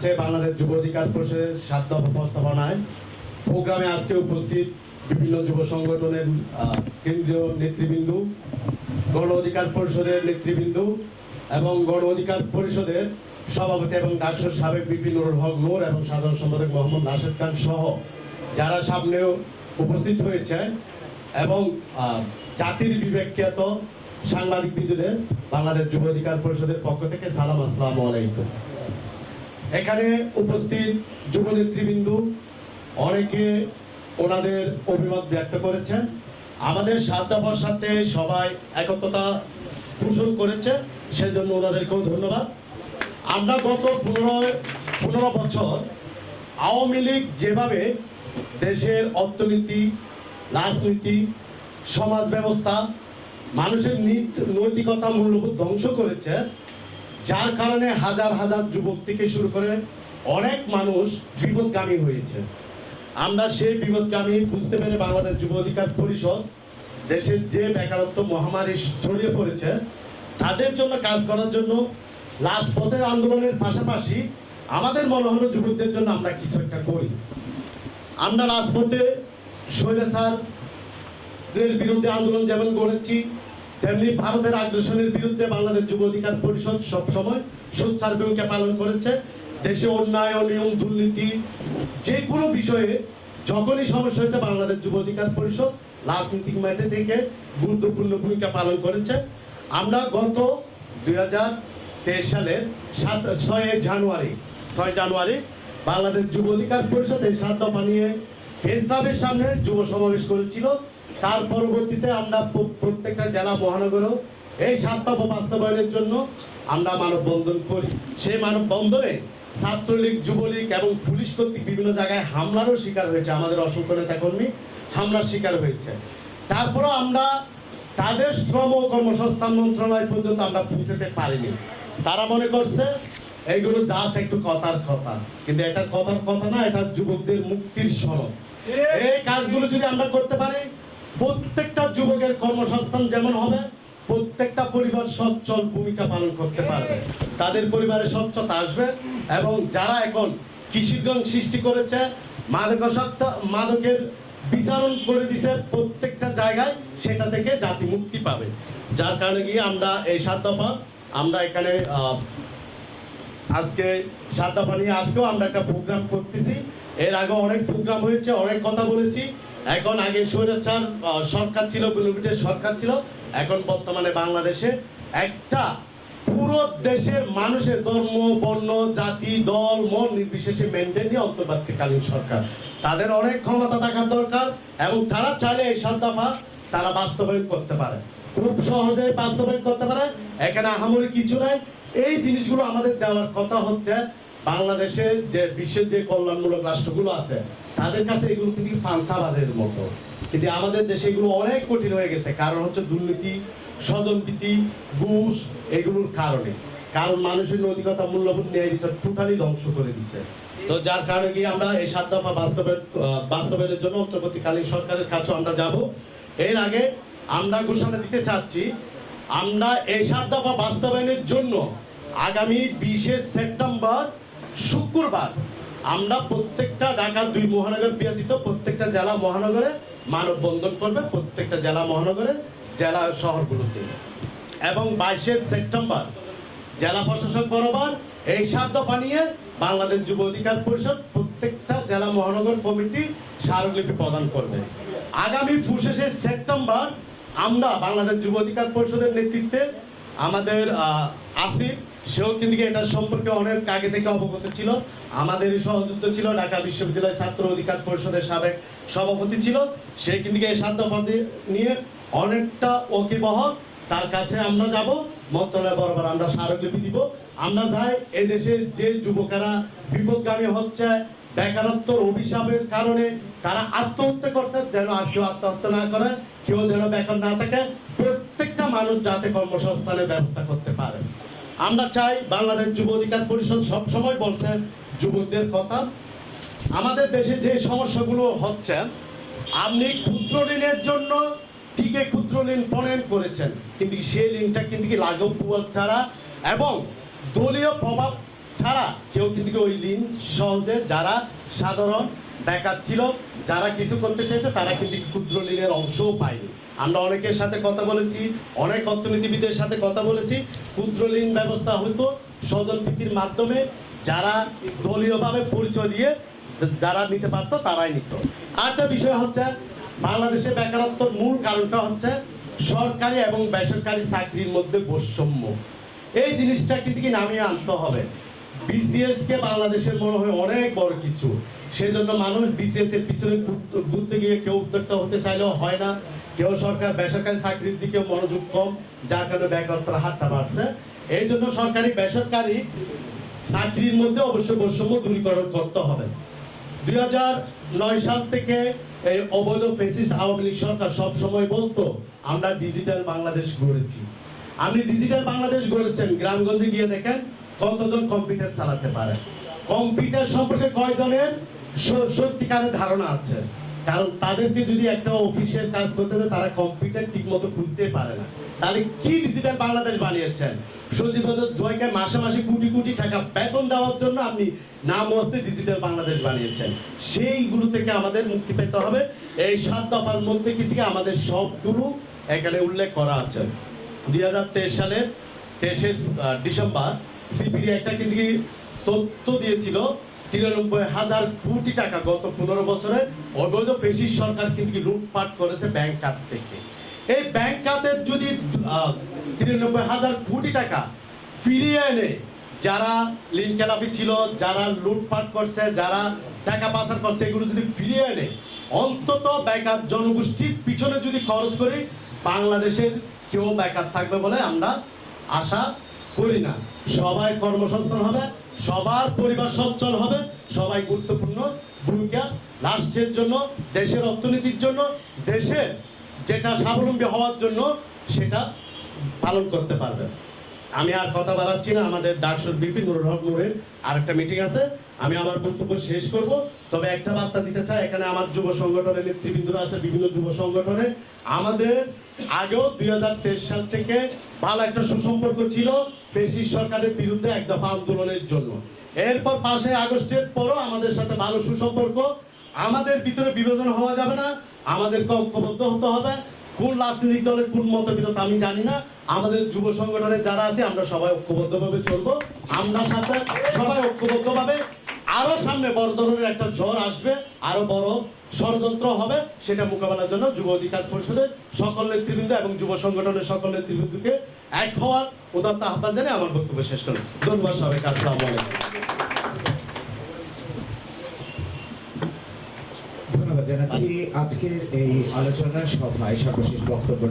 আছে বাংলাদেশ যুব অধিকার পরিষদের সাত দফা প্রস্তাবনায় প্রোগ্রামে আজকে উপস্থিত বিভিন্ন যুব সংগঠনের কেন্দ্রীয় নেতৃবৃন্দ, গণ অধিকার পরিষদের নেতৃবৃন্দ এবং গণ অধিকার পরিষদের সভাপতি এবং ডাকসুর সাবেক বিভিন্ন হক নূর এবং সাধারণ সম্পাদক মোহাম্মদ নাসির খান সহ যারা সামনেও উপস্থিত হয়েছে এবং জাতির বিবেকখ্যাত সাংবাদিক বিন্দুদের বাংলাদেশ যুব অধিকার পরিষদের পক্ষ থেকে সালাম, আসসালামু আলাইকুম। এখানে উপস্থিত যুব নেতৃবৃন্দ অনেকে ওনাদের অভিমত ব্যক্ত করেছেন। আমাদের সাত দফার সাথে সবাই একত্রতা পোষণ করেছে, সেজন্য ওনাদেরকেও ধন্যবাদ। আমরা গত পনেরো পনেরো বছর আওয়ামী লীগ যেভাবে দেশের অর্থনীতি, রাজনীতি, সমাজ ব্যবস্থা, মানুষের নীত- নৈতিকতা মূল্যবোধ ধ্বংস করেছে যার কারণে হাজার হাজার যুবক থেকে শুরু করে অনেক মানুষ বিপদগামী হয়েছে। আমরা সেই বিপদগামী বুঝতে পেরে বাংলাদেশ যুব অধিকার পরিষদ দেশের যে বেকারত্ব মহামারী ছড়িয়ে পড়েছে, তাদের জন্য কাজ করার জন্য রাজপথের আন্দোলনের পাশাপাশি আমাদের মনে হলো যুবকদের জন্য আমরা কিছু একটা করি। আমরা রাজপথে স্বৈরাচার এর বিরুদ্ধে আন্দোলন যেমন করেছি তেমনি ভারতের আগ্রাসনের বিরুদ্ধে বাংলাদেশ যুব অধিকার পরিষদ সবসময় সোচ্চার ভূমিকা পালন করেছে। দেশে অন্যায়, অনিয়ম, দুর্নীতি, যে কোনো বিষয়ে যখনই সমস্যা হয়েছে বাংলাদেশ যুব অধিকার পরিষদ রাজনৈতিক মাঠে থেকে গুরুত্বপূর্ণ ভূমিকা পালন করেছে। আমরা গত দুই হাজার তেইশ সালের সাত, ছয় জানুয়ারি ছয় জানুয়ারি বাংলাদেশ যুব অধিকার পরিষদ এই সাত দফা নিয়ে ক্লাবের সামনে যুব সমাবেশ করেছিল। তার পরবর্তীতে আমরা প্র- প্রত্যেকটা জেলা মহানগরেও এই সাত দফা বাস্তবায়নের জন্য আমরা মানববন্ধন করি। সেই মানববন্ধনে ছাত্রলীগ, যুবলীগ এবং পুলিশ কর্তৃক বিভিন্ন জায়গায় হামলারও শিকার হয়েছে আমাদের অসংখ্য নেতাকর্মী। হামলার শিকার হয়েছে। তারপরেও আমরা তাদের শ্রম ও কর্মসংস্থান মন্ত্রণালয় পর্যন্ত আমরা পৌঁছতে পারিনি। তারা মনে করছে, এইগুলো জাস্ট একটু কথার কথা। কিন্তু এটা কথার কথা না, এটা যুবকদের মুক্তির সনদ এই কাজগুলো যদি আমরা করতে পারি প্রত্যেকটা যুবকের কর্মসংস্থান যেমন হবে, প্রত্যেকটা পরিবার সচ্ছল ভূমিকা পালন করতে পারবে। তাদের পরিবারে স্বচ্ছতা আসবে এবং যারা এখন কৃষিগঞ্জ সৃষ্টি করেছে, মাদকাসক্ত, মাদকের বিচারণ করে দিছে প্রত্যেকটা জায়গায়, সেটা থেকে জাতি মুক্তি পাবে। যার কারণে গিয়ে আমরা এই সাত দফা, আমরা এখানে আজকে সাত দফা নিয়ে আজকেও আমরা একটা প্রোগ্রাম করতেছি। এর আগে অনেক প্রোগ্রাম হয়েছে, অনেক কথা বলেছি। এখন আগে স্বৈরাচার সরকার ছিল গুলুবিটের সরকার ছিল। এখন বর্তমানে বাংলাদেশে একটা পুরো দেশের মানুষের ধর্ম, বর্ণ, জাতি, দল, মন নির্বিশেষে মেনটেন নিয়ে অন্তর্বর্তীকালীন সরকার। তাদের অনেক ক্ষমতা থাকার দরকার এবং তারা চাইলে এই সাত দফা তারা বাস্তবায়ন করতে পারে। খুব সহজে বাস্তবায়ন করতে পারে। এখানে আহামরি কিছু নাই। এই জিনিসগুলো আমাদের দেওয়ার কথা হচ্ছে বাংলাদেশের যে বিশ্বের যে কল্যাণমূলক রাষ্ট্রগুলো আছে তাদের কাছে এগুলো কিন্তু ফান্তাবাদের মতো। কিন্তু আমাদের দেশে এগুলো অনেক কঠিন হয়ে গেছে। কারণ হচ্ছে দুর্নীতি, স্বজনপ্রীতি, ঘুষ, এগুলোর কারণে। কারণ মানুষের নৈতিকতা মূল্যবোধ ন্যায় বিচার টোটালি ধ্বংস করে দিচ্ছে তো যার কারণে গিয়ে আমরা এই সাত দফা বাস্তবায়ন বাস্তবায়নের জন্য অন্তর্বর্তীকালীন সরকারের কাছে আমরা যাব। এর আগে আমরা ঘোষণা দিতে চাচ্ছি, আমরা এই সাত দফা বাস্তবায়নের জন্য আগামী বিশে সেপ্টেম্বর শুক্রবার আমরা প্রত্যেকটা ঢাকা দুই মহানগর ব্যতীত প্রত্যেকটা জেলা মহানগরে মানববন্ধন করবে, প্রত্যেকটা জেলা মহানগরে, জেলা শহরগুলোতে। এবং বাইশে সেপ্টেম্বর জেলা প্রশাসক বরাবর এই সাত দফা নিয়ে বাংলাদেশ যুব অধিকার পরিষদ প্রত্যেকটা জেলা মহানগর কমিটি স্মারকলিপি প্রদান করবে। আগামী পঁচিশে সেপ্টেম্বর আমরা বাংলাদেশ যুব অধিকার পরিষদের নেতৃত্বে আমাদের আসিফ সেও কিন্তু এটা সম্পর্কে অনেক আগে থেকে অবগত ছিল? আমাদের সহযুক্ত ছিল, ঢাকা বিশ্ববিদ্যালয় ছাত্র অধিকার পরিষদের সাবেক সভাপতি ছিল। সে কিন্তু এই সাত নিয়ে অনেকটা ওকিবহ। তার কাছে আমরা যাব মন্ত্রণালয় বরাবর আমরা স্মারকলিপি দিব। আমরা যাই এদেশে যে যুবকেরা বিপদগামী হচ্ছে, বেকারত্বর অভিশাপের কারণে তারা আত্মহত্যা করছে, যেন আর কেউ আত্মহত্যা না করে, কেউ যেন বেকার না থাকে। প্রত্যেকটা মানুষ যাতে কর্মসংস্থানের ব্যবস্থা করতে পারে। আমরা চাই বাংলাদেশ যুব অধিকার পরিষদ সবসময় বলছে, যুবকদের কথা। আমাদের দেশে যে সমস্যাগুলো হচ্ছে, আপনি ক্ষুদ্র ঋণের জন্য টিকে ক্ষুদ্র ঋণ প্রণয়ন করেছেন, কিন্তু সেই ঋণটা কিন্তু কি লাঘব পুয়াল ছাড়া? এবং দলীয় প্রভাব ছাড়া কেউ কিন্তু ওই ঋণ সহজে যারা সাধারণ বেকার ছিল, যারা কিছু করতে চেয়েছে, তারা কিন্তু ক্ষুদ্র ঋণের অংশও পায়নি। আমরা অনেকের সাথে কথা বলেছি, অনেক অর্থনীতিবিদের সাথে কথা বলেছি, ক্ষুদ্র ঋণ ব্যবস্থা হতো স্বজনপ্রীতির মাধ্যমে, যারা দলীয়ভাবে পরিচয় দিয়ে যারা নিতে পারতো, তারাই নিত। আরেকটা বিষয় হচ্ছে, বাংলাদেশে বেকারত্বর মূল কারণটা হচ্ছে সরকারি এবং বেসরকারি চাকরির মধ্যে বৈষম্য। এই জিনিসটা কিন্তু কি নামিয়ে আনতে হবে। বিসিএস কে বাংলাদেশের মনে হয় অনেক বড় কিছু। সেই জন্য মানুষ বিসিএস এর পিছনে ঘুরতে গিয়ে কেউ উদ্যোক্তা হতে চাইলেও হয় না। কেউ সরকার বেসরকারি চাকরির দিকে মনোযোগ কম, যার কারণে বেকারত্বের হারটা বাড়ছে। এই জন্য সরকারি, বেসরকারি চাকরির মধ্যে অবশ্যই বৈষম্য দূরীকরণ করতে হবে। দুই নয় সাল থেকে এই অবৈধ ফেসিস্ট আওয়ামী লীগ সরকার সব সময় বলতো, আমরা ডিজিটাল বাংলাদেশ গড়েছি। আপনি ডিজিটাল বাংলাদেশ গড়েছেন, গ্রামগঞ্জে গিয়ে দেখেন কতজন কম্পিউটার চালাতে পারে? কম্পিউটার সম্পর্কে কয়জনের সত্যিকারের ধারণা আছে? কারণ তাদেরকে যদি একটা অফিসের কাজ করতে দেয়, তারা কম্পিউটার ঠিক মতো খুলতে পারে না। তাহলে কি ডিজিটাল বাংলাদেশ বানিয়েছেন? সজীব জয়কে মাসে মাসে কোটি কোটি টাকা বেতন দেওয়ার জন্য আপনি নাম হস্তে ডিজিটাল বাংলাদেশ বানিয়েছেন। সেইগুলো থেকে আমাদের মুক্তি পেতে হবে। এই সাত দফার মধ্যে কি থেকে আমাদের সবগুলো এখানে উল্লেখ করা আছে। দুই হাজার তেইশ সালের তেইশে ডিসেম্বর সিপিডি একটা কিন্তু তথ্য দিয়েছিল? তিরানব্বই হাজার কোটি টাকা গত পনেরো বছরে অবৈধ ফেসিস সরকার কিন্তু লুটপাট করেছে ব্যাংক খাত থেকে। এই ব্যাংক খাতের যদি তিরানব্বই হাজার কোটি টাকা ফিরিয়ে এনে যারা লিন খেলাপি ছিল, যারা লুটপাট করছে, যারা টাকা পাচার করছে, এগুলো যদি ফিরিয়ে এনে অন্তত বেকার জনগোষ্ঠীর পিছনে যদি খরচ করি, বাংলাদেশের কেউ বেকার থাকবে বলে আমরা আশা করি না। সবাই কর্মসংস্থান হবে, সবার পরিবার সচ্ছল হবে, সবাই গুরুত্বপূর্ণ ভূমিকা রাষ্ট্রের জন্য, দেশের অর্থনীতির জন্য দেশের যেটা স্বাবলম্বী হওয়ার জন্য সেটা পালন করতে পারবে আমি আর কথা বাড়াচ্ছি না, আমাদের ডাকসুর বিপিন নুরুল নূরের আরেকটা মিটিং আছে। আমি আমার বক্তব্য শেষ করব। তবে একটা বার্তা দিতে চাই, এখানে আমার যুব সংগঠনের নেতৃবৃন্দরা আছে, বিভিন্ন যুব সংগঠনে। আমাদের আগেও দুই হাজার তেইশ সাল থেকে ভালো একটা সুসম্পর্ক ছিল ফেসিস সরকারের বিরুদ্ধে এক দফা আন্দোলনের জন্য। এরপর পাশে আগস্টের পরও আমাদের সাথে ভালো সুসম্পর্ক। আমাদের ভিতরে বিভাজন হওয়া যাবে না, আমাদেরকে ঐক্যবদ্ধ হতে হবে। কোন রাজনৈতিক দলের কোন মতবিরোধ আমি জানি না। আমাদের যুব সংগঠনে যারা আছে, আমরা সবাই ঐক্যবদ্ধভাবে চলবো। আমরা সাথে সবাই ঐক্যবদ্ধভাবে। আরও সামনে বড় ধরনের একটা ঝড় আসবে, আরও বড় ষড়যন্ত্র হবে, সেটা মোকাবেলার জন্য যুব অধিকার পরিষদের সকল নেতৃবৃন্দ এবং যুব সংগঠনের সকল নেতৃবৃন্দকে এক হওয়ার উদাত্ত আহ্বান জানিয়ে আমার বক্তব্য শেষ করলাম। ধন্যবাদ সবাইকে, আসসালামু আলাইকুম ধন্যবাদ জানাচ্ছি আজকের এই আলোচনা সভায় সর্বশেষ বক্তব্য